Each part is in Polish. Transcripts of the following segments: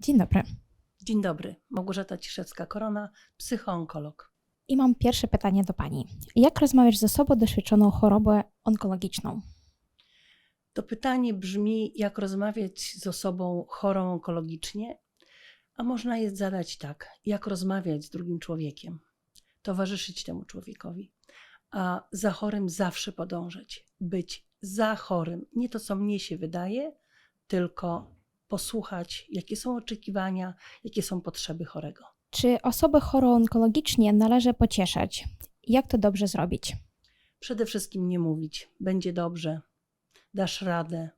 Dzień dobry. Dzień dobry, Małgorzata Ciszewska-Korona, psychoonkolog. I mam pierwsze pytanie do Pani. Jak rozmawiać z osobą doświadczoną chorobą onkologiczną? To pytanie brzmi, jak rozmawiać z osobą chorą onkologicznie, a można je zadać tak, jak rozmawiać z drugim człowiekiem, towarzyszyć temu człowiekowi, a za chorym zawsze podążać, być za chorym, nie to, co mnie się wydaje, tylko posłuchać, jakie są oczekiwania, jakie są potrzeby chorego. Czy osoby chore onkologicznie należy pocieszać? Jak to dobrze zrobić? Przede wszystkim nie mówić, będzie dobrze, dasz radę.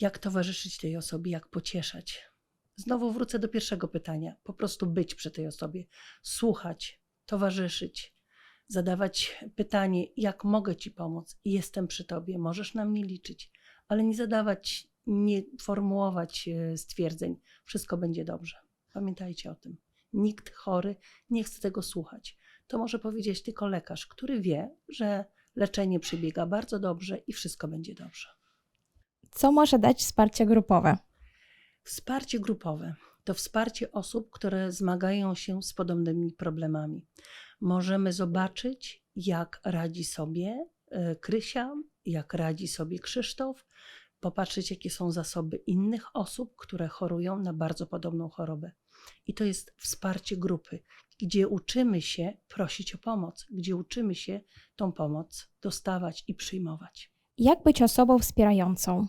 Jak towarzyszyć tej osobie, jak pocieszać. Znowu wrócę do pierwszego pytania. Po prostu być przy tej osobie, słuchać, towarzyszyć, zadawać pytanie, jak mogę ci pomóc? Jestem przy tobie, możesz na mnie liczyć, ale nie zadawać, nie formułować e, stwierdzeń, wszystko będzie dobrze. Pamiętajcie o tym. Nikt chory nie chce tego słuchać. To może powiedzieć tylko lekarz, który wie, że leczenie przebiega bardzo dobrze i wszystko będzie dobrze. Co może dać wsparcie grupowe? Wsparcie grupowe to wsparcie osób, które zmagają się z podobnymi problemami. Możemy zobaczyć, jak radzi sobie e, Krysia, jak radzi sobie Krzysztof, popatrzeć, jakie są zasoby innych osób, które chorują na bardzo podobną chorobę. I to jest wsparcie grupy, gdzie uczymy się prosić o pomoc, gdzie uczymy się tą pomoc dostawać i przyjmować. Jak być osobą wspierającą?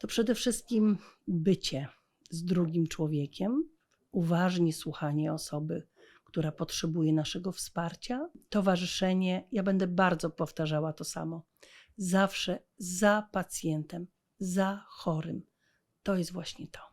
to przede wszystkim bycie z drugim człowiekiem, uważnie słuchanie osoby, która potrzebuje naszego wsparcia, towarzyszenie. Ja będę bardzo powtarzała to samo. Zawsze za pacjentem, za chorym. To jest właśnie to.